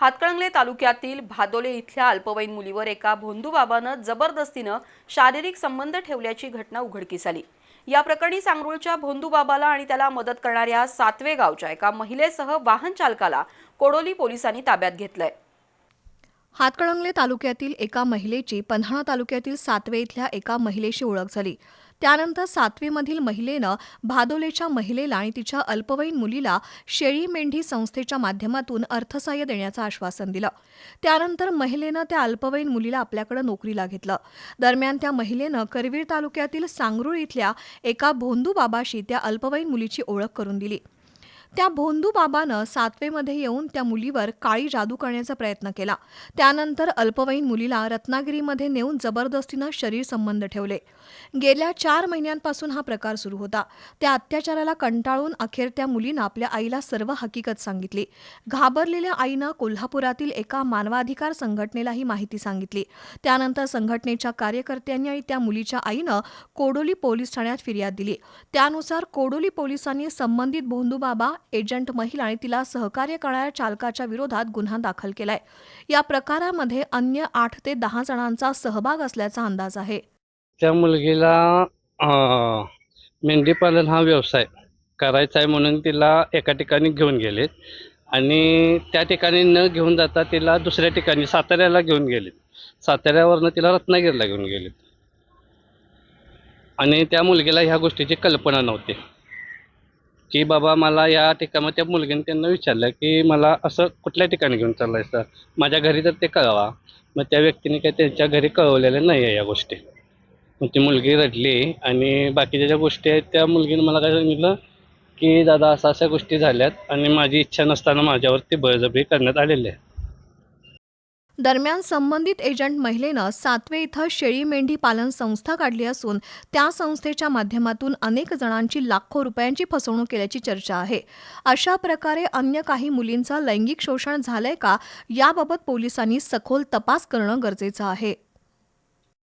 हातकणंगले तालुक्यातील भादोले इथल्या अल्पवयीन मुलीवर एका भोंदूबाबानं जबरदस्तीनं शारीरिक संबंध ठेवल्याची घटना उघडकीस आली. या प्रकरणी सांगरुळच्या भोंदूबाबाला आणि त्याला मदत करणाऱ्या सातवे गावच्या एका महिलेसह वाहन चालकाला कोडोली पोलिसांनी ताब्यात घेतलंय. हातकणंगले तालुक्यातील एका महिलेची पन्हाळा तालुक्यातील सातवे इथल्या एका महिलेशी ओळख झाली. त्यानंतर सातवीमधील महिलेनं भादोलेच्या महिलेला आणि तिच्या अल्पवयीन मुलीला शेळी मेंढी संस्थेच्या माध्यमातून अर्थसहाय्य देण्याचं आश्वासन दिलं. त्यानंतर महिलेनं त्या अल्पवयीन मुलीला आपल्याकडे नोकरीला घेतलं. दरम्यान त्या महिलेनं करवीर तालुक्यातील सांगरूळ इथल्या एका भोंदू बाबाशी त्या अल्पवयीन मुलीची ओळख करून दिली. त्या भोंदू बाबानं सातवेमध्ये येऊन त्या मुलीवर काळी जादू करण्याचा प्रयत्न केला. त्यानंतर अल्पवयीन मुलीला रत्नागिरीमध्ये नेऊन जबरदस्तीनं शरीर संबंध ठेवले. गेल्या चार महिन्यांपासून हा प्रकार सुरू होता. त्या अत्याचाराला कंटाळून अखेर त्या मुलीनं आपल्या आईला सर्व हकीकत सांगितली. घाबरलेल्या आईनं कोल्हापुरातील एका मानवाधिकार संघटनेला ही माहिती सांगितली. त्यानंतर संघटनेच्या कार्यकर्त्यांनी आणि त्या मुलीच्या आईनं कोडोली पोलीस ठाण्यात फिर्याद दिली. त्यानुसार कोडोली पोलिसांनी संबंधित भोंदूबाबा एजंट महिला आणि तिला सहकार्य करणाऱ्या चालकाच्या विरोधात गुन्हा दाखल केलाय. या प्रकारामध्ये अन्य आठ ते दहा जणांचा सहभाग असल्याचा अंदाज आहे. त्या मुलगीला मेंढीपालन हा व्यवसाय करायचा आहे म्हणून तिला एका ठिकाणी घेऊन गेलेत आणि त्या ठिकाणी न घेऊन जाता तिला दुसऱ्या ठिकाणी साताऱ्याला घेऊन गेले साताऱ्यावरनं तिला रत्नागिरीला घेऊन गेले आणि त्या मुलगीला ह्या गोष्टीची कल्पना नव्हती. की बाबा मला या ठिकाणी त्या मुलगीने त्यांना विचारलं की मला असं कुठल्या ठिकाणी घेऊन चाललायचं माझ्या घरी तर ते कळवा. मग त्या व्यक्तीने काही त्यांच्या घरी कळवलेलं नाही आहे या गोष्टी. मग ती मुलगी रडली आणि बाकीच्या ज्या गोष्टी आहेत त्या मुलगीने मला काय सांगितलं की दादा अशा अशा गोष्टी झाल्यात आणि माझी इच्छा नसताना माझ्यावरती बळजबरी करण्यात आलेली आहे. दरम्यान संबंधित एजंट महिलेनं सातवे इथं शेळी मेंढी पालन संस्था काढली असून त्या संस्थेच्या माध्यमातून अनेक जणांची लाखो रुपयांची फसवणूक केल्याची चर्चा आहे. अशा प्रकारे अन्य काही मुलींचं लैंगिक शोषण झालंय का? याबाबत पोलिसांनी सखोल तपास करणं गरजेचं आहे.